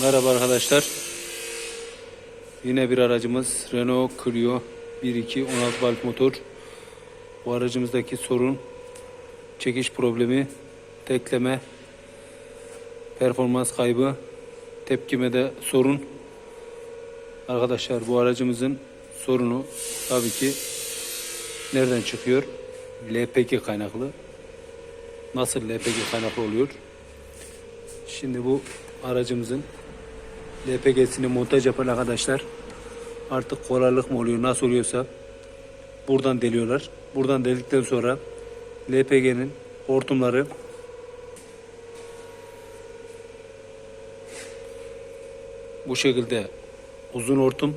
Merhaba arkadaşlar. Yine bir aracımız Renault Clio 1.2 16 valve motor. Bu aracımızdaki sorun çekiş problemi, tekleme, performans kaybı, tepkimede sorun. Arkadaşlar bu aracımızın sorunu tabii ki nereden çıkıyor? LPG kaynaklı. Nasıl LPG kaynaklı oluyor? Şimdi bu aracımızın LPG'sini montaj yapan arkadaşlar artık kolaylık mı oluyor nasıl oluyorsa buradan deliyorlar. Buradan deldikten sonra LPG'nin hortumları bu şekilde uzun hortum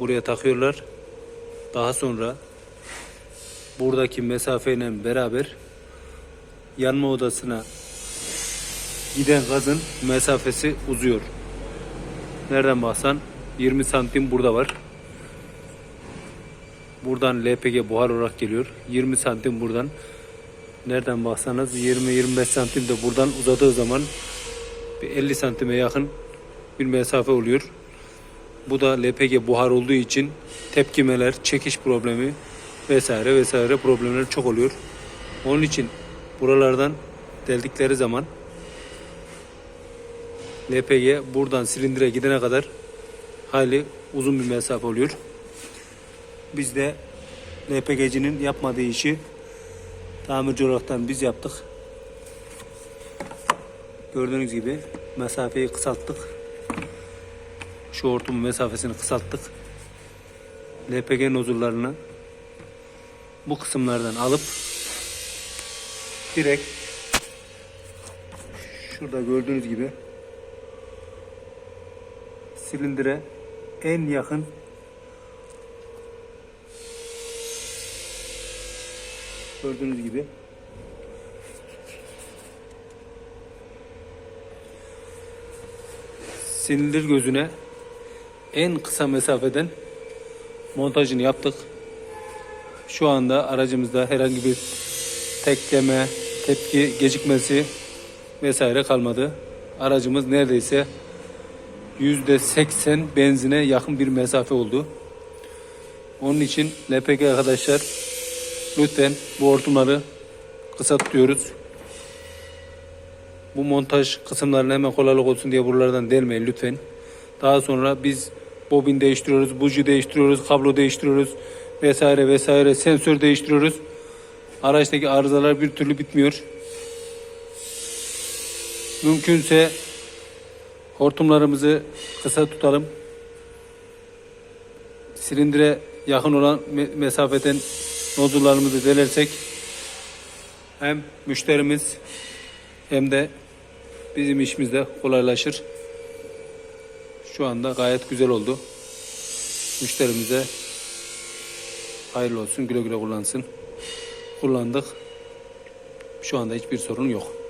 buraya takıyorlar. Daha sonra buradaki mesafeyle beraber yanma odasına giden gazın mesafesi uzuyor. Nereden baksan 20 santim burada var. Buradan LPG buhar olarak geliyor. 20 santim buradan. Nereden baksanız 20-25 santim de buradan uzadığı zaman bir 50 santime yakın bir mesafe oluyor. Bu da LPG buhar olduğu için tepkimeler, çekiş problemi vesaire vesaire problemler çok oluyor. Onun için buralardan deldikleri zaman LPG buradan silindire gidene kadar hali uzun bir mesafe oluyor. Biz de LPG'cinin yapmadığı işi tamirci olaraktan biz yaptık. Gördüğünüz gibi mesafeyi kısalttık. Şu hortumun mesafesini kısalttık. LPG nozullarını bu kısımlardan alıp direkt şurada gördüğünüz gibi silindire en yakın gördüğünüz gibi silindir gözüne en kısa mesafeden montajını yaptık. Şu anda aracımızda herhangi bir tekleme, tepki gecikmesi vesaire kalmadı. Aracımız neredeyse %80 benzine yakın bir mesafe oldu. Onun için LPG arkadaşlar lütfen bu hortumları kısa tutuyoruz. Bu montaj kısımlarına hemen kolaylık olsun diye buralardan delmeyin lütfen. Daha sonra biz bobin değiştiriyoruz, buji değiştiriyoruz, kablo değiştiriyoruz vesaire vesaire sensör değiştiriyoruz. Araçtaki arızalar bir türlü bitmiyor. Mümkünse Hortumlarımızı kısa tutalım. Silindire yakın olan me- mesafeden nodullarımızı delersek hem müşterimiz hem de bizim işimiz de kolaylaşır. Şu anda gayet güzel oldu. Müşterimize hayırlı olsun, güle güle kullansın. Kullandık. Şu anda hiçbir sorun yok.